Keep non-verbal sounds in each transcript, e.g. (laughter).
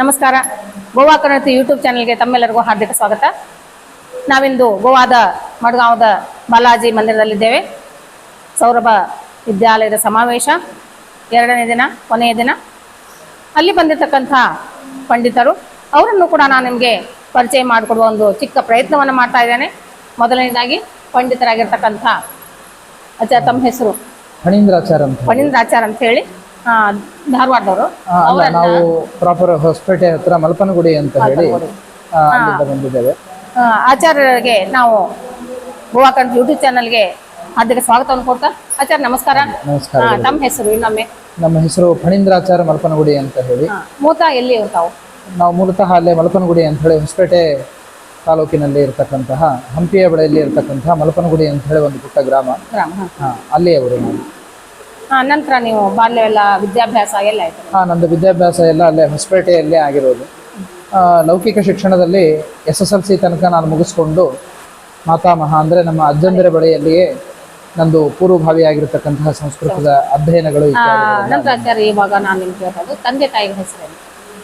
ನಮಸ್ಕಾರ. ಗೋವಾ ಕನ್ನಡ ಯೂಟ್ಯೂಬ್ ಚಾನಲ್ಗೆ ತಮ್ಮೆಲ್ಲರಿಗೂ ಹಾರ್ದಿಕ ಸ್ವಾಗತ. ನಾವಿಂದು ಗೋವಾದ ಮಡ್ಗಾಂವದ ಬಾಲಾಜಿ ಮಂದಿರದಲ್ಲಿದ್ದೇವೆ. ಸೌರಭ ವಿದ್ಯಾಲಯದ ಸಮಾವೇಶ ಎರಡನೇ ದಿನ ಕೊನೆಯ ದಿನ. ಅಲ್ಲಿ ಬಂದಿರತಕ್ಕಂಥ ಪಂಡಿತರು ಅವರನ್ನು ಕೂಡ ನಾನು ನಿಮಗೆ ಪರಿಚಯ ಮಾಡಿಕೊಡುವ ಒಂದು ಚಿಕ್ಕ ಪ್ರಯತ್ನವನ್ನು ಮಾಡ್ತಾ ಇದ್ದೇನೆ. ಮೊದಲನೇದಾಗಿ ಪಂಡಿತರಾಗಿರ್ತಕ್ಕಂಥ ಅಚ್ಚ ತಮ್ಮ ಹೆಸರು? ಫಣೀಂದ್ರಾಚಾರ್ ಅಂತ ಪಣೀಂದ್ರಾಚಾರ್ ಅಂತ ಹೇಳಿ. ಧಾರವಾಡದವರು. ಅಲ್ಲ ನಾವು ಪ್ರಾಪರ್ ಹೊಸಪೇಟೆ ಹತ್ರ ಮಲ್ಪನಗುಡಿ ಅಂತ ಹೇಳಿ ಅಲ್ಲಿಂದ ಬಂದಿದ್ದೇವೆ. ಆಚಾರ್ಯರಿಗೆ ನಾವು ಗೋವಾಕಂಡ್ ಯೂಟ್ಯೂಬ್ ಚಾನಲ್ಗೆ ಹಾರ್ದಿಕ ಸ್ವಾಗತವನ್ನು ಕೊಡ್ತಾ ಆಚಾರ್ಯ ನಮಸ್ಕಾರ. ನಮಸ್ಕಾರ ತಮ್ಮ ಹೆಸರು ಇನ್ನೊಮ್ಮೆ. ನಮ್ಮ ಹೆಸರು ಫಣೀಂದ್ರಾಚಾರ್ಯ ಮಲ್ಪನಗುಡಿ ಅಂತ ಹೇಳಿ. ಮೂತ ಎಲ್ಲಿ ಇರ್ತಾವೆ? ನಾವು ಮೂಲತಃ ಅಲ್ಲೇ ಮಲ್ಪನಗುಡಿ ಅಂತ ಹೇಳಿ ಹೊಸಪೇಟೆ ತಾಲೂಕಿನಲ್ಲಿ ಇರತಕ್ಕಂತಹ ಹಂಪಿಯ ಬಳಿಯಲ್ಲಿ ಇರತಕ್ಕಂತಹ ಮಲ್ಪನಗುಡಿ ಅಂತ ಹೇಳಿ ಒಂದು ಪುಟ್ಟ ಗ್ರಾಮ. ಅಲ್ಲಿಯವರು ನಾವು. ನಂತರ ನೀವು ಬಾಲ್ಯ ಎಲ್ಲ ವಿದ್ಯಾಭ್ಯಾಸ ಎಲ್ಲ ಆಯ್ತು. ಹಾ ನಂದು ವಿದ್ಯಾಭ್ಯಾಸ ಎಲ್ಲ ಅಲ್ಲೇ ಹೊಸಪೇಟೆಯಲ್ಲೇ ಆಗಿರೋದು. ಲೌಕಿಕ ಶಿಕ್ಷಣದಲ್ಲಿ ಎಸ್ ಎಸ್ ಎಲ್ ಸಿ ತನಕ ನಾನು ಮುಗಿಸ್ಕೊಂಡು ಮಾತಾಮಹ ಅಂದರೆ ನಮ್ಮ ಅಜ್ಜಂದಿರ ಬಳಿಯಲ್ಲಿಯೇ ನಂದು ಪೂರ್ವಭಾವಿಯಾಗಿರ್ತಕ್ಕಂತಹ ಸಂಸ್ಕೃತದ ಅಧ್ಯಯನಗಳು ಇವಾಗ ನಾನು ನಿಮ್ಗೆ ತಂದೆ ತಾಯಿಯ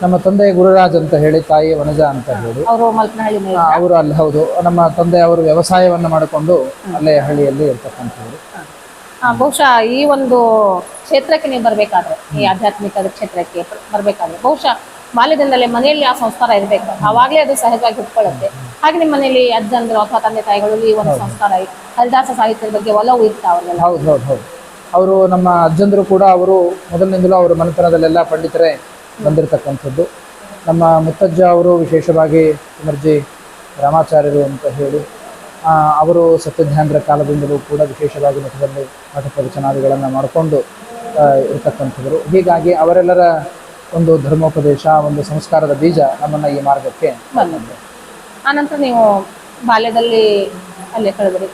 ನಮ್ಮ ತಂದೆ ಗುರುರಾಜ್ ಅಂತ ಹೇಳಿ ತಾಯಿ ವನಜ ಅಂತ ಹೇಳಿ. ಅವರು ಅಲ್ಲಿ ಹೌದು. ನಮ್ಮ ತಂದೆ ಅವರು ವ್ಯವಸಾಯವನ್ನು ಮಾಡಿಕೊಂಡು ಅಲ್ಲೇ ಹಳ್ಳಿಯಲ್ಲಿ ಇರ್ತಕ್ಕಂಥವ್ರು. ಬಹುಶಃ ಈ ಒಂದು ಕ್ಷೇತ್ರಕ್ಕೆ ನೀವು ಬರಬೇಕಾದ್ರೆ ಈ ಆಧ್ಯಾತ್ಮಿಕ ಕ್ಷೇತ್ರಕ್ಕೆ ಬರಬೇಕಾದ್ರೆ ಬಹುಶಃ ಬಾಲ್ಯದಿಂದಲೇ ಮನೆಯಲ್ಲಿ ಆ ಸಂಸ್ಕಾರ ಇರಬೇಕು. ಆವಾಗಲೇ ಅದು ಸಹಜವಾಗಿ ಹುಟ್ಕೊಳ್ಳುತ್ತೆ ಹಾಗೆ ನಿಮ್ಮ ಮನೆಯಲ್ಲಿ ಅಜ್ಜಂದ್ರು ಅಥವಾ ತಂದೆ ತಾಯಿಗಳು ಈ ಒಂದು ಸಂಸ್ಕಾರ ಹರಿದಾಸ ಸಾಹಿತ್ಯದ ಬಗ್ಗೆ ಒಲವು ಇರ್ತಾ ಅವ್ರಿಗೆಲ್ಲ? ಹೌದು ಹೌದು ಹೌದು. ಅವರು ನಮ್ಮ ಅಜ್ಜಂದರು ಕೂಡ ಅವರು ಮೊದಲಿನಿಂದಲೂ ಅವರ ಮನೆತನದಲ್ಲೆಲ್ಲ ಪಂಡಿತರೇ ಬಂದಿರತಕ್ಕಂಥದ್ದು. ನಮ್ಮ ಮುತ್ತಜ್ಜ ಅವರು ವಿಶೇಷವಾಗಿ ಕುಮರ್ಜಿ ರಾಮಾಚಾರ್ಯರು ಅಂತ ಹೇಳಿ ಅವರು ಸತ್ಯಜ್ಞಾನರ ಕಾಲದಿಂದಲೂ ಕೂಡ ವಿಶೇಷವಾಗಿ ಮಠದಲ್ಲಿ ಪಾಠ ಪ್ರವಚನಾದಿಗಳನ್ನು ಮಾಡಿಕೊಂಡು ಇರತಕ್ಕಂಥವರು. ಹೀಗಾಗಿ ಅವರೆಲ್ಲರ ಒಂದು ಧರ್ಮೋಪದೇಶ ಒಂದು ಸಂಸ್ಕಾರದ ಬೀಜ ನಮ್ಮನ್ನು ಈ ಮಾರ್ಗಕ್ಕೆ ಬಂದಿದೆ ಆನಂತರ ನೀವು ಬಾಲ್ಯದಲ್ಲಿ ಅಲ್ಲೇ ಕಳೆದ್ರಿ.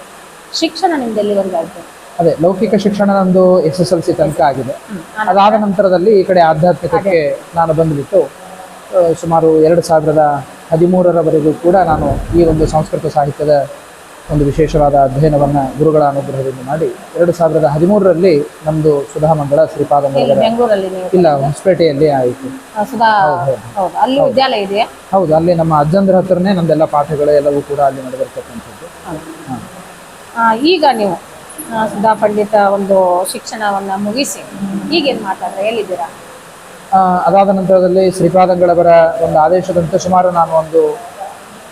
ಶಿಕ್ಷಣ ನಿಮ್ದು ಎಲ್ಲಿವರೆಗೆ ಆಯ್ತು ಅದೇ ಲೌಕಿಕ ಶಿಕ್ಷಣ ನಂದು ಎಸ್ ಎಸ್ ಎಲ್ ಸಿ ತನಕ ಆಗಿದೆ. ಅದಾದ ನಂತರದಲ್ಲಿ ಈ ಕಡೆ ಆಧ್ಯಾತ್ಮಿಕಕ್ಕೆ ನಾನು ಬಂದುಬಿಟ್ಟು ಸುಮಾರು ಎರಡು ಸಾವಿರದ ಹದಿಮೂರರವರೆಗೂ ಕೂಡ ನಾನು ಈ ಒಂದು ಸಂಸ್ಕೃತ ಸಾಹಿತ್ಯದ ಒಂದು ವಿಶೇಷವಾದ ಅಧ್ಯಯನವನ್ನು ಗುರುಗಳ ಅನುಗ್ರಹದಿಂದ ಮಾಡಿ ಎರಡು ಸಾವಿರದ ಹದಿಮೂರರಲ್ಲಿ ನಮ್ಮದು ಸುಧಾಮಂಗಳ ಶ್ರೀಪಾದಂಗಳ ಇಲ್ಲಿ ಹೊಸಪೇಟೆಯಲ್ಲಿ ಆಯಿತು. ಹೌದು ಅಲ್ಲಿ ವಿದ್ಯಾಲಯ ಇದೆಯಾ? ಹೌದು ಅಲ್ಲಿ ನಮ್ಮ ಅಜ್ಜಂದ್ರ ಹತ್ರನೇ ನಮ್ದೆಲ್ಲ ಪಾಠಗಳು ಎಲ್ಲವೂ ಕೂಡ ಅಲ್ಲಿ ನಡೆದಿರ್ತಕ್ಕಂಥದ್ದು. ಈಗ ನೀವು ಸುಧಾ ಪಂಡಿತ ಒಂದು ಶಿಕ್ಷಣವನ್ನು ಮುಗಿಸಿ ಈಗೇನ್ ಮಾತಾಡ್ರೆ ಎಲ್ಲಿದ್ದೀರಾ? ಅದಾದ ನಂತರದಲ್ಲಿ ಶ್ರೀಪಾದಂಗಳವರ ಒಂದು ಆದೇಶದಂತೆ ಸುಮಾರು ನಾನು ಒಂದು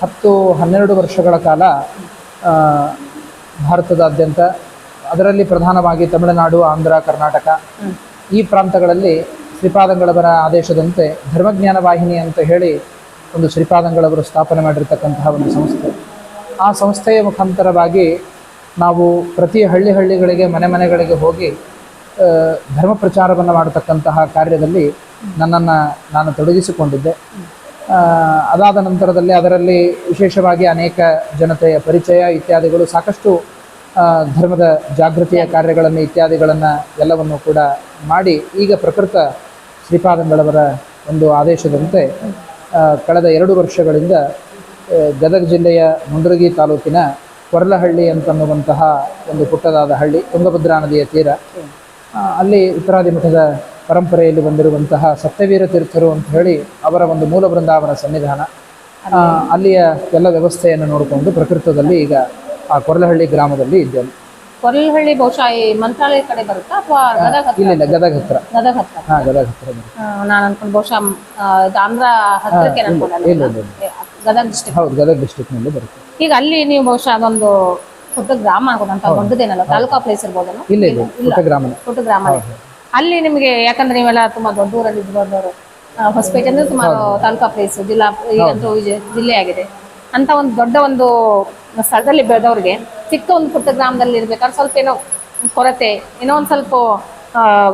ಹತ್ತು ಹನ್ನೆರಡು ವರ್ಷಗಳ ಕಾಲ ಭಾರತದಾದ್ಯಂತ ಅದರಲ್ಲಿ ಪ್ರಧಾನವಾಗಿ ತಮಿಳುನಾಡು ಆಂಧ್ರ ಕರ್ನಾಟಕ ಈ ಪ್ರಾಂತಗಳಲ್ಲಿ ಶ್ರೀಪಾದಂಗಳವರ ಆದೇಶದಂತೆ ಧರ್ಮಜ್ಞಾನ ವಾಹಿನಿ ಅಂತ ಹೇಳಿ ಒಂದು ಶ್ರೀಪಾದಂಗಳವರು ಸ್ಥಾಪನೆ ಮಾಡಿರ್ತಕ್ಕಂತಹ ಒಂದು ಸಂಸ್ಥೆ. ಆ ಸಂಸ್ಥೆಯ ಮುಖಾಂತರವಾಗಿ ನಾವು ಪ್ರತಿ ಹಳ್ಳಿ ಹಳ್ಳಿಗಳಿಗೆ ಮನೆ ಮನೆಗಳಿಗೆ ಹೋಗಿ ಧರ್ಮ ಪ್ರಚಾರವನ್ನು ಮಾಡತಕ್ಕಂತಹ ಕಾರ್ಯದಲ್ಲಿ ನನ್ನನ್ನು ನಾನು ತೊಡಗಿಸಿಕೊಂಡಿದ್ದೆ. ಅದಾದ ನಂತರದಲ್ಲಿ ಅದರಲ್ಲಿ ವಿಶೇಷವಾಗಿ ಅನೇಕ ಜನತೆಯ ಪರಿಚಯ ಇತ್ಯಾದಿಗಳು ಸಾಕಷ್ಟು ಧರ್ಮದ ಜಾಗೃತಿಯ ಕಾರ್ಯಗಳನ್ನು ಇತ್ಯಾದಿಗಳನ್ನು ಎಲ್ಲವನ್ನು ಕೂಡ ಮಾಡಿ ಈಗ ಪ್ರಕೃತ ಶ್ರೀಪಾದಂಗಳವರ ಒಂದು ಆದೇಶದಂತೆ ಕಳೆದ ಎರಡು ವರ್ಷಗಳಿಂದ ಗದಗ ಜಿಲ್ಲೆಯ ಮುಂಡ್ರಗಿ ತಾಲೂಕಿನ ಕೊರಲಹಳ್ಳಿ ಅಂತನ್ನುವಂತಹ ಒಂದು ಪುಟ್ಟದಾದ ಹಳ್ಳಿ ತುಂಗಭದ್ರಾ ನದಿಯ ತೀರ. ಅಲ್ಲಿ ಉತ್ತರಾದಿ ಮಠದ ಪರಂಪರೆಯಲ್ಲಿ ಬಂದಿರುವಂತಹ ಸತ್ಯವೀರ ತೀರ್ಥರು ಅಂತ ಹೇಳಿ ಅವರ ಒಂದು ಮೂಲ ಬೃಂದಾವನ ಸನ್ನಿಧಾನ. ಅಲ್ಲಿಯ ಎಲ್ಲ ವ್ಯವಸ್ಥೆಯನ್ನು ನೋಡಿಕೊಂಡು ಪ್ರಕೃತದಲ್ಲಿ ಈಗ ಆ ಕೊರಲಹಳ್ಳಿ ಗ್ರಾಮದಲ್ಲಿ ಇದ್ದೇನೆ. ಕೊರಲಹಳ್ಳಿ ಬಹುಶಃ ಈ ಮಂತ್ರಾಲಯ ಕಡೆ ಬರುತ್ತಾ ಅಥವಾ ಗದಗ ಇಲ್ಲ ಇಲ್ಲ ಗದಗ ಹತ್ರ ಗದಗ ಹತ್ರ ಹಾ ಗದಗ ಹತ್ರ ಬರುತ್ತೆ. ಆ, ನಾನು ಅನ್ಕೊಂಡು ಬಹುಶಃ ಇದು ಆಂಧ್ರ ಹತ್ರಕ್ಕೆ ಅನ್ಕೊಂಡೆ ಇಲ್ಲ ಇಲ್ಲ ಇಲ್ಲ. ಗದಗ ಡಿಸ್ಟಿಕ್ ಹೌದು ಗದಗ ಡಿಸ್ಟಿಕ್ನಲ್ಲಿ ಬರುತ್ತೆ. ಈಗ ಅಲ್ಲಿ ನೀವು ಬಹುಶಃ ಅದೊಂದು ಪುಟ್ಟ ಗ್ರಾಮ ಅನ್ಕೊಂಡಂತ ದೊಡ್ಡದೇನಲ್ಲ ತಾಲೂಕಾ ಪ್ಲೇಸ್ ಇರ್ಬೋದಲ್ಲ ಇಲ್ಲ ಇಲ್ಲ ಪುಟ್ಟ ಗ್ರಾಮ ಪುಟ್ಟ ಗ್ರಾಮ ಅಲ್ಲಿ ನಿಮಗೆ ಯಾಕಂದ್ರೆ ನೀವೆಲ್ಲ ತುಂಬಾ ದೊಡ್ಡ ಊರಲ್ಲಿ ಇದ್ದವರು ಹೊಸಪೇಟೆ ಅಂದ್ರೆ ಸುಮಾರು ತಾಲೂಕಾ ಪ್ಲೇಸ್ ಜಿಲ್ಲಾ ಈಗಂತೂ ಜಿಲ್ಲೆ ಆಗಿದೆ. ಅಂತ ಒಂದು ದೊಡ್ಡ ಒಂದು ಸ್ಥಳದಲ್ಲಿ ಬೆಳೆದವ್ರಿಗೆ ಚಿಕ್ಕ ಒಂದು ಪುಟ್ಟ ಗ್ರಾಮದಲ್ಲಿ ಇರ್ಬೇಕಾದ್ರೆ ಸ್ವಲ್ಪ ಏನೋ ಕೊರತೆ ಏನೋ ಒಂದು ಸ್ವಲ್ಪ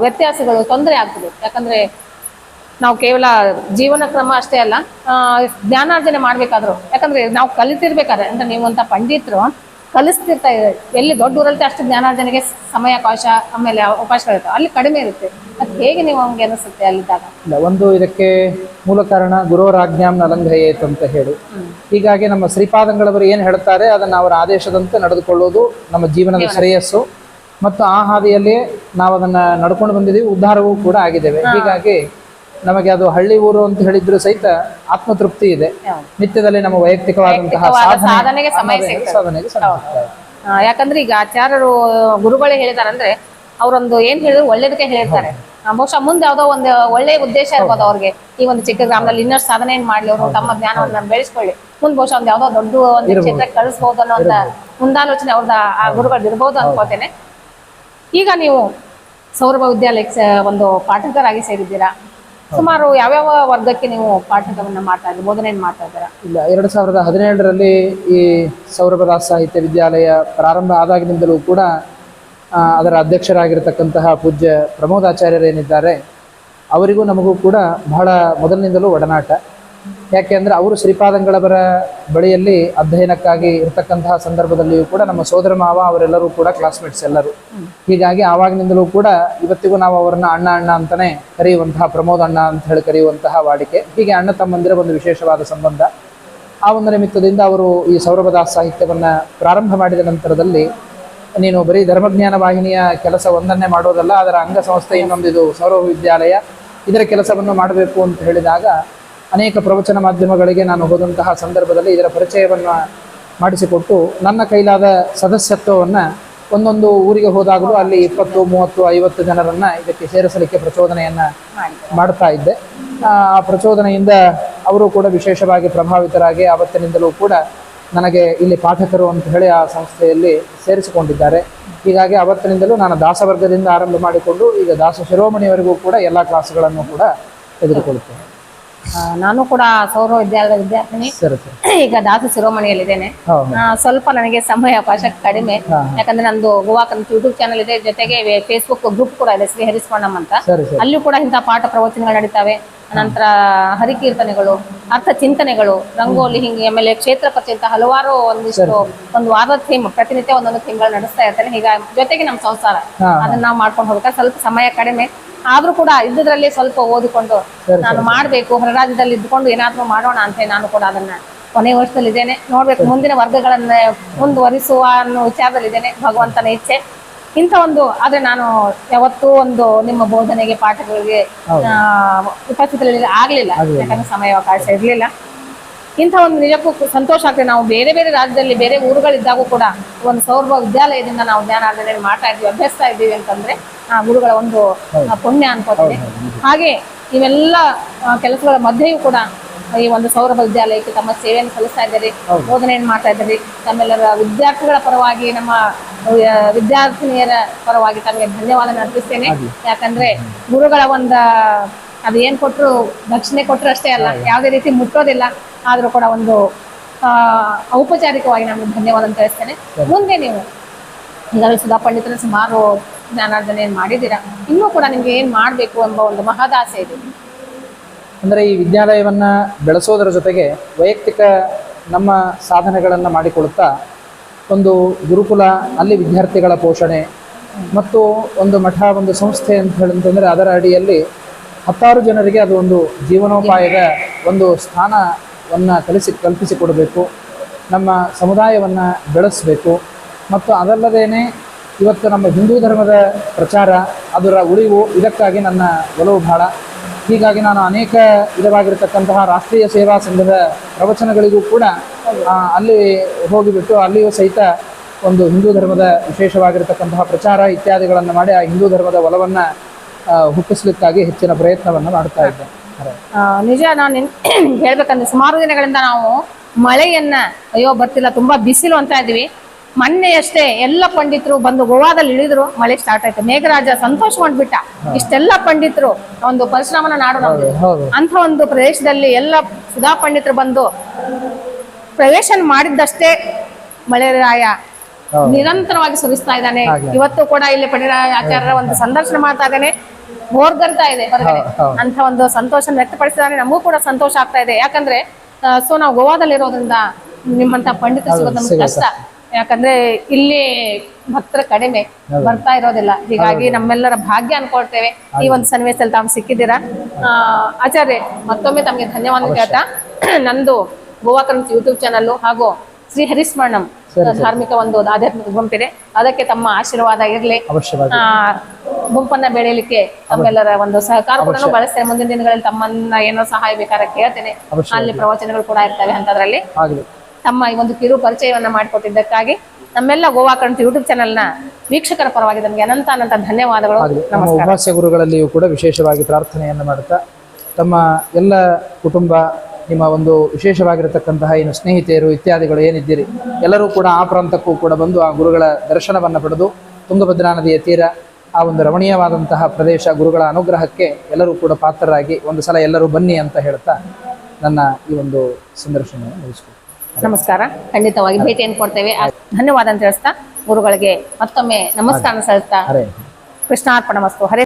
ವ್ಯತ್ಯಾಸಗಳು ತೊಂದರೆ ಆಗ್ತದೆ. ಯಾಕಂದ್ರೆ ನಾವು ಕೇವಲ ಜೀವನ ಕ್ರಮ ಅಷ್ಟೇ ಅಲ್ಲ ಜ್ಞಾನಾರ್ಜನೆ ಮಾಡ್ಬೇಕಾದ್ರು. ಯಾಕಂದ್ರೆ ನಾವು ಕಲಿತಿರ್ಬೇಕಾದ್ರೆ ಅಂದ್ರೆ ನೀವಂತ ಪಂಡಿತರು ಕಲಿಸ್ತಿರ್ತಾ ಇದೆ. ಎಲ್ಲಿ ದೊಡ್ಡ ಊರಲ್ಲಿ ಅಷ್ಟು ಜ್ಞಾನಾರ್ಜನೆಗೆ ಸಮಯಾವಕಾಶ ಆಮೇಲೆ ಅವಕಾಶಗಳಿರುತ್ತೆ ಅಲ್ಲಿ ಕಡಿಮೆ ಇರುತ್ತೆ. ಅದು ಹೇಗೆ ನೀವು ಹಂಗೆ ಅನಿಸುತ್ತೆ ಅಲ್ಲಿದ್ದಾಗ? ಒಂದು ಇದಕ್ಕೆ ಮೂಲ ಕಾರಣ ಗುರುವರಾಜ್ಞಾಂ ನಲಂಘಯೇತ್ ಅಂತ ಹೇಳಿ. ಹೀಗಾಗಿ ನಮ್ಮ ಶ್ರೀಪಾದಂಗಳವರು ಏನು ಹೇಳ್ತಾರೆ ಅದನ್ನು ಅವರ ಆದೇಶದಂತೆ ನಡೆದುಕೊಳ್ಳೋದು ನಮ್ಮ ಜೀವನದ ಶ್ರೇಯಸ್ಸು. ಮತ್ತು ಆ ಹಾದಿಯಲ್ಲಿ ನಾವು ಅದನ್ನು ನಡ್ಕೊಂಡು ಬಂದಿದ್ದೀವಿ. ಉದ್ಧಾರವೂ ಕೂಡ ಆಗಿದ್ದೇವೆ. ಹೀಗಾಗಿ ನಮಗೆ ಅದು ಹಳ್ಳಿ ಊರು ಅಂತ ಹೇಳಿದ್ರು ಸಹಿತ ಆತ್ಮತೃಪ್ತಿ ಇದೆ. ನಿತ್ಯದಲ್ಲಿ ನಮ್ಮ ವೈಯಕ್ತಿಕವಾದಂತಹ ಸಾಧನೆಗೆ ಸಮಯ ಸಾಧನೆಗೆ- ಯಾಕಂದ್ರೆ ಈಗ ಆಚಾರ್ಯರು ಗುರುಗಳೇ ಹೇಳಿದಾರಂದ್ರೆ ಅವರೊಂದು ಏನ್ ಹೇಳಿದ್ರು ಒಳ್ಳೇದಕ್ಕೆ ಹೇಳ್ತಾರೆ ಬಹುಶಃ ಮುಂದೆ ಯಾವ್ದೋ ಒಂದು ಒಳ್ಳೆ ಉದ್ದೇಶ ಇರ್ಬೋದು ಅವ್ರಿಗೆ. ಈ ಒಂದು ಚಿಕ್ಕ ಗ್ರಾಮದಲ್ಲಿ ಇನ್ನಷ್ಟು ಸಾಧನೆ ಏನ್ ಮಾಡ್ಲಿ ಅವರು ತಮ್ಮ ಜ್ಞಾನವನ್ನ ಬೆಳೆಸ್ಕೊಳ್ಳಿ. ಮುಂದೆ ಬಹುಶಃ ಒಂದು ಯಾವ್ದೋ ದೊಡ್ಡ ಒಂದು ಚಿತ್ರ ಕಳಿಸ್ಬಹುದು ಅನ್ನೋ ಒಂದು ಮುಂದಾಲೋಚನೆ ಅವ್ರದ ಆ ಗುರುಗಳು ಇರ್ಬೋದು ಅನ್ಕೋತೇನೆ. ಈಗ ನೀವು ಸೌರಭ ವಿದ್ಯಾಲಯಕ್ಕೆ ಒಂದು ಪಾಠಕರಾಗಿ ಸೇರಿದ್ದೀರಾ. ಸುಮಾರು ಯಾವ್ಯಾವ ವರ್ಗಕ್ಕೆ ನೀವು ಪಾಠಕವನ್ನ ಮಾಡ್ತಾ ಇದ್ದೀರಿ ಬೋಧನೆಯನ್ನು ಮಾಡ್ತಾ ಇದ್ದೀರಾ? ಇಲ್ಲ ಎರಡು ಸಾವಿರದ ಹದಿನೇಳರಲ್ಲಿ ಈ ಸೌರಭದಾಸ್ ಸಾಹಿತ್ಯ ವಿದ್ಯಾಲಯ ಪ್ರಾರಂಭ ಆದಾಗಿನಿಂದಲೂ ಕೂಡ ಅದರ ಅಧ್ಯಕ್ಷರಾಗಿರ್ತಕ್ಕಂತಹ ಪೂಜ್ಯ ಪ್ರಮೋದಾಚಾರ್ಯರೇನಿದ್ದಾರೆ ಅವರಿಗೂ ನಮಗೂ ಕೂಡ ಬಹಳ ಮೊದಲಿನಿಂದಲೂ ಒಡನಾಟ. ಯಾಕೆ ಅಂದರೆ ಅವರು ಶ್ರೀಪಾದಂಗಳವರ ಬಳಿಯಲ್ಲಿ ಅಧ್ಯಯನಕ್ಕಾಗಿ ಇರತಕ್ಕಂತಹ ಸಂದರ್ಭದಲ್ಲಿಯೂ ಕೂಡ ನಮ್ಮ ಸೋದರ ಮಾವ ಅವರೆಲ್ಲರೂ ಕೂಡ ಕ್ಲಾಸ್ಮೇಟ್ಸ್ ಎಲ್ಲರೂ. ಹೀಗಾಗಿ ಆವಾಗಿನಿಂದಲೂ ಕೂಡ ಇವತ್ತಿಗೂ ನಾವು ಅವರನ್ನ ಅಣ್ಣ ಅಣ್ಣ ಅಂತಲೇ ಕರೆಯುವಂತಹ, ಪ್ರಮೋದ್ ಅಣ್ಣ ಅಂತ ಹೇಳಿ ಕರೆಯುವಂತಹ ವಾಡಿಕೆ. ಹೀಗೆ ಅಣ್ಣ ತಮ್ಮಂದಿರ ಒಂದು ವಿಶೇಷವಾದ ಸಂಬಂಧ. ಆ ಒಂದು ನಿಮಿತ್ತದಿಂದ ಅವರು ಈ ಸೌರಭದಾಸ್ ಸಾಹಿತ್ಯವನ್ನ ಪ್ರಾರಂಭ ಮಾಡಿದ ನಂತರದಲ್ಲಿ ನೀನು ಬರೀ ಧರ್ಮಜ್ಞಾನ ವಾಹಿನಿಯ ಕೆಲಸ ಒಂದನ್ನೇ ಮಾಡೋದಲ್ಲ, ಅದರ ಅಂಗಸಂಸ್ಥೆ ಇನ್ನೊಂದಿದು ಸೌರಭ ವಿದ್ಯಾಲಯ, ಇದರ ಕೆಲಸವನ್ನು ಮಾಡಬೇಕು ಅಂತ ಹೇಳಿದಾಗ ಅನೇಕ ಪ್ರವಚನ ಮಾಧ್ಯಮಗಳಿಗೆ ನಾನು ಹೋದಂತಹ ಸಂದರ್ಭದಲ್ಲಿ ಇದರ ಪರಿಚಯವನ್ನು ಮಾಡಿಸಿಕೊಟ್ಟು ನನ್ನ ಕೈಲಾದ ಸದಸ್ಯತ್ವವನ್ನು ಒಂದೊಂದು ಊರಿಗೆ ಹೋದಾಗಲೂ ಅಲ್ಲಿ ಇಪ್ಪತ್ತು, ಮೂವತ್ತು, ಐವತ್ತು ಜನರನ್ನು ಇದಕ್ಕೆ ಸೇರಿಸಲಿಕ್ಕೆ ಪ್ರಚೋದನೆಯನ್ನು ಮಾಡ್ತಾ ಇದ್ದೆ. ಆ ಪ್ರಚೋದನೆಯಿಂದ ಅವರು ಕೂಡ ವಿಶೇಷವಾಗಿ ಪ್ರಭಾವಿತರಾಗಿ ಅವತ್ತಿನಿಂದಲೂ ಕೂಡ ನನಗೆ ಇಲ್ಲಿ ಪಾಠಕರು ಅಂತ ಹೇಳಿ ಆ ಸಂಸ್ಥೆಯಲ್ಲಿ ಸೇರಿಸಿಕೊಂಡಿದ್ದಾರೆ. ಹೀಗಾಗಿ ಅವತ್ತಿನಿಂದಲೂ ನಾನು ದಾಸವರ್ಗದಿಂದ ಆರಂಭ ಮಾಡಿಕೊಂಡು ಈಗ ದಾಸ ಶಿರೋಮಣಿಯವರೆಗೂ ಕೂಡ ಎಲ್ಲ ಕ್ಲಾಸ್ಗಳನ್ನು ಕೂಡ ತೆಗೆದುಕೊಳ್ಳುತ್ತೇನೆ. ನಾನು ಕೂಡ ಸೌರ ವಿದ್ಯಾಲಯದ ವಿದ್ಯಾರ್ಥಿನಿ. ಸರಿ ಸರಿ. ಈಗ ದಾಸ ಶಿರೋಮಣಿಯಲ್ಲಿದ್ದೇನೆ. ಹೌದು. ಆ, ಸ್ವಲ್ಪ ನನಗೆ ಸಮಯ ಅವಕಾಶ ಕಡಿಮೆ. ಯಾಕಂದ್ರೆ ನಂದು ಗೋವಾಕ್ ಯೂಟ್ಯೂಬ್ ಚಾನಲ್ ಇದೆ. ಜೊತೆಗೆ ಫೇಸ್ಬುಕ್ ಗ್ರೂಪ್ ಕೂಡ ಇದೆ ಶ್ರೀ ಹರಿಸ್ಕೊಂಡಮ್ಮ ಅಂತ. ಸರಿ ಸರಿ. ಅಲ್ಲೂ ಕೂಡ ಇಂತಹ ಪಾಠ ಪ್ರವಚನಗಳು ನಡೀತಾವೆ. ನಂತರ ಹರಿಕೀರ್ತನೆಗಳು ಅರ್ಥ ಚಿಂತನೆಗಳು ರಂಗೋಲಿ ಹಿಂಗೆ ಆಮೇಲೆ ಕ್ಷೇತ್ರ ಪರಿಚಯ ಹಲವಾರು ಒಂದಿಷ್ಟು ಒಂದು ವಾರದ ಥೀಮ್ ಪ್ರತಿನಿತ್ಯ ಒಂದೊಂದು ತಿಂಗಳು ನಡೆಸ್ತಾ ಇರ್ತಾರೆ ಹೀಗ ಜೊತೆಗೆ ನಮ್ಮ ಸಂಸಾರ. ಅದನ್ನ ನಾವು ಮಾಡ್ಕೊಂಡು ಹೋಗ್ಬೇಕಾದ್ರೆ ಸ್ವಲ್ಪ ಸಮಯ ಕಡಿಮೆ. ಆದ್ರೂ ಕೂಡ ಇದ್ರಲ್ಲಿ ಸ್ವಲ್ಪ ಓದಿಕೊಂಡು ನಾನು ಮಾಡ್ಬೇಕು ಹೊರ ರಾಜ್ಯದಲ್ಲಿ ಇದ್ಕೊಂಡು ಏನಾದ್ರೂ ಮಾಡೋಣ ಅಂತ ನಾನು ಕೂಡ ಅದನ್ನ ಕೊನೆ ವರ್ಷದಲ್ಲಿ ಇದ್ದೇನೆ ನೋಡ್ಬೇಕು ಮುಂದಿನ ವರ್ಗಗಳನ್ನ ಮುಂದುವರಿಸುವ ಅನ್ನೋ ವಿಚಾರದಲ್ಲಿ ಇದ್ದೇನೆ ಭಗವಂತನ ಇಚ್ಛೆ. ಇಂಥ ಒಂದು ಆದ್ರೆ ನಾನು ಯಾವತ್ತೂ ಒಂದು ನಿಮ್ಮ ಬೋಧನೆಗೆ ಪಾಠಗಳಿಗೆ ಉಪಸ್ಥಿತರಲ್ಲಿ ಆಗ್ಲಿಲ್ಲ. ಯಾಕಂದ್ರೆ ಸಮಯ ಅವಕಾಶ ಇರ್ಲಿಲ್ಲ. ಇಂಥ ಒಂದು ನಿಜಕ್ಕೂ ಸಂತೋಷ ಆಗ್ತದೆ. ನಾವು ಬೇರೆ ಬೇರೆ ರಾಜ್ಯದಲ್ಲಿ ಬೇರೆ ಊರುಗಳಿದ್ದಾಗೂ ಕೂಡ ಒಂದು ಸೌರಭ ವಿದ್ಯಾಲಯದಿಂದ ನಾವು ಜ್ಞಾನ ಆರ್ಜನೆಯಲ್ಲಿ ಮಾಡ್ತಾ ಇದ್ದೀವಿ ಅಭ್ಯಸ್ತಾ ಇದ್ದೀವಿ ಅಂತಂದ್ರೆ ಆ ಗುರುಗಳ ಒಂದು ಪುಣ್ಯ ಅನ್ಕೋತೀನಿ ಹಾಗೆ ಇವೆಲ್ಲ ಕೆಲಸಗಳ ಮಧ್ಯೆಯೂ ಕೂಡ ಈ ಒಂದು ಸೌರಭ ವಿದ್ಯಾಲಯಕ್ಕೆ ತಮ್ಮ ಸೇವೆಯನ್ನು ಸಲ್ಲಿಸ್ತಾ ಇದ್ದಾರೆ ಬೋಧನೆಯನ್ನು ಮಾಡ್ತಾ ಇದ್ದಾರೆ. ತಮ್ಮೆಲ್ಲರ ವಿದ್ಯಾರ್ಥಿಗಳ ಪರವಾಗಿ ನಮ್ಮ ವಿದ್ಯಾರ್ಥಿನಿಯರ ಪರವಾಗಿ ತಮಗೆ ಧನ್ಯವಾದ ಅರ್ಪಿಸ್ತೇನೆ. ಯಾಕಂದ್ರೆ ಗುರುಗಳ ಒಂದ ಅದು ಏನ್ ಕೊಟ್ಟರು ದಕ್ಷಿಣೆ ಕೊಟ್ಟರು ಅಷ್ಟೇ ಅಲ್ಲ ಯಾವುದೇ ರೀತಿ ಮುಟ್ಟೋದಿಲ್ಲ ಆದ್ರೂ ಕೂಡ ಒಂದು ಔಪಚಾರಿಕವಾಗಿ ನಾನು ಧನ್ಯವಾದ ಅಂತ ತಿಳಿಸ್ತೇನೆ. ಮುಂದೆ ನೀವು ಈಗಾಗಲೇ ಸುಧಾ ಪಂಡಿತರ ಸುಮಾರು ಜ್ಞಾನಾರ್ಜನೆಯನ್ನು ಮಾಡಿದ್ದೀರಾ. ಇನ್ನೂ ಕೂಡ ನಿಮ್ಗೆ ಏನು ಮಾಡಬೇಕು ಎಂಬ ಒಂದು ಮಹದಾಸೆ ಇದೆ. ಅಂದರೆ ಈ ವಿದ್ಯಾಲಯವನ್ನು ಬೆಳೆಸೋದರ ಜೊತೆಗೆ ವೈಯಕ್ತಿಕ ನಮ್ಮ ಸಾಧನೆಗಳನ್ನು ಮಾಡಿಕೊಳ್ಳುತ್ತಾ ಒಂದು ಗುರುಕುಲ, ಅಲ್ಲಿ ವಿದ್ಯಾರ್ಥಿಗಳ ಪೋಷಣೆ ಮತ್ತು ಒಂದು ಮಠ, ಒಂದು ಸಂಸ್ಥೆ ಅಂತ ಹೇಳಿದ್ರೆ ಅದರ ಅಡಿಯಲ್ಲಿ ಹತ್ತಾರು ಜನರಿಗೆ ಅದು ಒಂದು ಜೀವನೋಪಾಯದ ಒಂದು ಸ್ಥಾನವನ್ನು ಕಲಿಸಿ, ಕಲ್ಪಿಸಿಕೊಡಬೇಕು. ನಮ್ಮ ಸಮುದಾಯವನ್ನು ಬೆಳೆಸಬೇಕು. ಮತ್ತು ಅದಲ್ಲದೇನೆ ಇವತ್ತು ನಮ್ಮ ಹಿಂದೂ ಧರ್ಮದ ಪ್ರಚಾರ, ಅದರ ಉಳಿವು, ಇದಕ್ಕಾಗಿ ನನ್ನ ಒಲವು ಬಹಳ ಹೀಗಾಗಿ ನಾನು ಅನೇಕ ವಿಧವಾಗಿರ್ತಕ್ಕಂತಹ ರಾಷ್ಟ್ರೀಯ ಸೇವಾ ಸಂಘದ ಪ್ರವಚನಗಳಿಗೂ ಕೂಡ ಅಲ್ಲಿ ಹೋಗಿಬಿಟ್ಟು ಅಲ್ಲಿಯೂ ಸಹಿತ ಒಂದು ಹಿಂದೂ ಧರ್ಮದ ವಿಶೇಷವಾಗಿರತಕ್ಕಂತಹ ಪ್ರಚಾರ ಇತ್ಯಾದಿಗಳನ್ನು ಮಾಡಿ ಆ ಹಿಂದೂ ಧರ್ಮದ ಒಲವನ್ನು ಹುಟ್ಟಿಸ್ಲಿಕ್ಕಾಗಿ ಹೆಚ್ಚಿನ ಪ್ರಯತ್ನವನ್ನು ಮಾಡ್ತಾ ಇದ್ದೆ. ನಿಜ ನಾನು (clears throat) ಹೇಳ್ಬೇಕಂದ್ರೆ ಸುಮಾರು ದಿನಗಳಿಂದ ನಾವು ಮಳೆಯನ್ನ, ಅಯ್ಯೋ, ಬರ್ತಿಲ್ಲ, ತುಂಬಾ ಬಿಸಿಲು ಅಂತ ಇದ್ವಿ ಮೊನ್ನೆ ಅಷ್ಟೇ ಎಲ್ಲ ಪಂಡಿತರು ಬಂದು ಗೋವಾದಲ್ಲಿ ಇಳಿದ್ರು ಮಳೆ ಸ್ಟಾರ್ಟ್ ಆಯ್ತು. ಮೇಘರಾಜ ಸಂತೋಷಗೊಂಡ್ಬಿಟ್ಟ ಇಷ್ಟೆಲ್ಲ ಪಂಡಿತರು ಒಂದು ಪರಿಶ್ರಮನ ನಾಡು ಅಂತ ಒಂದು ಪ್ರದೇಶದಲ್ಲಿ ಎಲ್ಲ ಸುಧಾ ಪಂಡಿತರು ಬಂದು ಪ್ರವೇಶ ಮಾಡಿದ್ದಷ್ಟೇ ಮಳೆರಾಯ ರಾಯ ನಿರಂತರವಾಗಿ ಸುರಿಸ್ತಾ ಇದ್ದಾನೆ. ಇವತ್ತು ಕೂಡ ಇಲ್ಲಿ ಪಂಡಿರಾಯ ಆಚಾರ್ಯರ ಒಂದು ಸಂದರ್ಶನ ಮಾಡ್ತಾ ಇದ್ದಾನೆ. ಹೋರ್ಗರ್ತಾ ಇದೆ ಹೊರಗಡೆ. ಅಂತ ಒಂದು ಸಂತೋಷ ವ್ಯಕ್ತಪಡಿಸಿದಾನೆ ನಮಗೂ ಕೂಡ ಸಂತೋಷ ಆಗ್ತಾ ಇದೆ. ಯಾಕಂದ್ರೆ ಸೊ ನಾವು ಗೋವಾದಲ್ಲಿ ಇರೋದ್ರಿಂದ ನಿಮ್ಮಂತ ಪಂಡಿತರು ಸಿಗೋದು ನಮ್ಗೆ ಕಷ್ಟ. ಯಾಕಂದ್ರೆ ಇಲ್ಲಿ ಭಕ್ತರ ಕಡಿಮೆ ಬರ್ತಾ ಇರೋದಿಲ್ಲ. ಹೀಗಾಗಿ ನಮ್ಮೆಲ್ಲರ ಭಾಗ್ಯ ಅನ್ಕೊಳ್ತೇವೆ. ಈ ಒಂದು ಸನ್ನಿವೇಶದಲ್ಲಿ ತಾವು ಸಿಕ್ಕಿದ್ದೀರಾ? ಆ, ಆಚಾರ್ಯ ಮತ್ತೊಮ್ಮೆ ತಮಗೆ ಧನ್ಯವಾದ ಕೇಳ್ತಾ (clears throat) ನಂದು ಗೋವಾ ಯೂಟ್ಯೂಬ್ ಚಾನಲ್ ಹಾಗೂ ಶ್ರೀ ಹರಿಸ್ಮರಣಂ ಧಾರ್ಮಿಕ ಒಂದು ಆಧ್ಯಾತ್ಮಿಕ ಗುಂಪಿದೆ. ಅದಕ್ಕೆ ತಮ್ಮ ಆಶೀರ್ವಾದ ಇರಲಿ. ಆ, ಗುಂಪನ್ನ ಬೆಳೆಯಲಿಕ್ಕೆ ತಮ್ಮೆಲ್ಲರ ಒಂದು ಸಹಕಾರ ಕೂಡ ಬಳಸ್ತೇನೆ ಮುಂದಿನ ದಿನಗಳಲ್ಲಿ ತಮ್ಮನ್ನ ಏನೋ ಸಹಾಯ ಬೇಕಾದ್ರೆ ಕೇಳ್ತೇನೆ. ಅಲ್ಲಿ ಪ್ರವಚನಗಳು ಕೂಡ ಇರ್ತವೆ ಅಂತದ್ರಲ್ಲಿ. ತಮ್ಮ ಈ ಒಂದು ಕಿರು ಪರಿಚಯವನ್ನ ಮಾಡಿಕೊಟ್ಟಿದ್ದಕ್ಕಾಗಿ ನಮ್ಮೆಲ್ಲ ಗೋವಾ ಕಂಠ ಯೂಟ್ಯೂಬ್ ಚಾನೆಲ್ನ ವೀಕ್ಷಕರ ಪರವಾಗಿ ನಮಗೆ ಅನಂತ ಅನಂತ ಧನ್ಯವಾದಗಳು. ನಮ್ಮ ಉಪಾಸ್ಯ ಗುರುಗಳಲ್ಲಿಯೂ ಕೂಡ ವಿಶೇಷವಾಗಿ ಪ್ರಾರ್ಥನೆಯನ್ನು ಮಾಡುತ್ತಾ ತಮ್ಮ ಎಲ್ಲ ಕುಟುಂಬ ನಿಮ್ಮ ಒಂದು ವಿಶೇಷವಾಗಿರತಕ್ಕಂತಹ ಏನು ಸ್ನೇಹಿತೆಯರು ಇತ್ಯಾದಿಗಳು ಏನಿದ್ದೀರಿ ಎಲ್ಲರೂ ಕೂಡ ಆ ಪ್ರಾಂತಕ್ಕೂ ಕೂಡ ಬಂದು ಆ ಗುರುಗಳ ದರ್ಶನವನ್ನು ಪಡೆದು ತುಂಗಭದ್ರಾ ನದಿಯ ತೀರ ಆ ಒಂದು ರಮಣೀಯವಾದಂತಹ ಪ್ರದೇಶ ಗುರುಗಳ ಅನುಗ್ರಹಕ್ಕೆ ಎಲ್ಲರೂ ಕೂಡ ಪಾತ್ರರಾಗಿ ಒಂದು ಸಲ ಎಲ್ಲರೂ ಬನ್ನಿ ಅಂತ ಹೇಳ್ತಾ ನನ್ನ ಈ ಒಂದು ಸಂದರ್ಶನವನ್ನು ಮುಗಿಸ್ಕೊಳ್ತೀನಿ. ನಮಸ್ಕಾರ. ಖಂಡಿತವಾಗಿ ಭೇಟಿಯನ್ನು ಕೊಡ್ತೇವೆ. ಧನ್ಯವಾದ ಅಂತ ಹೇಳ್ತಾ ಗುರುಗಳಿಗೆ ಮತ್ತೊಮ್ಮೆ ನಮಸ್ಕಾರ ಸಲ್ಲಿಸ್ತಾ ಕೃಷ್ಣಾರ್ಪಣ ಮಸ್ತು. ಹರೇ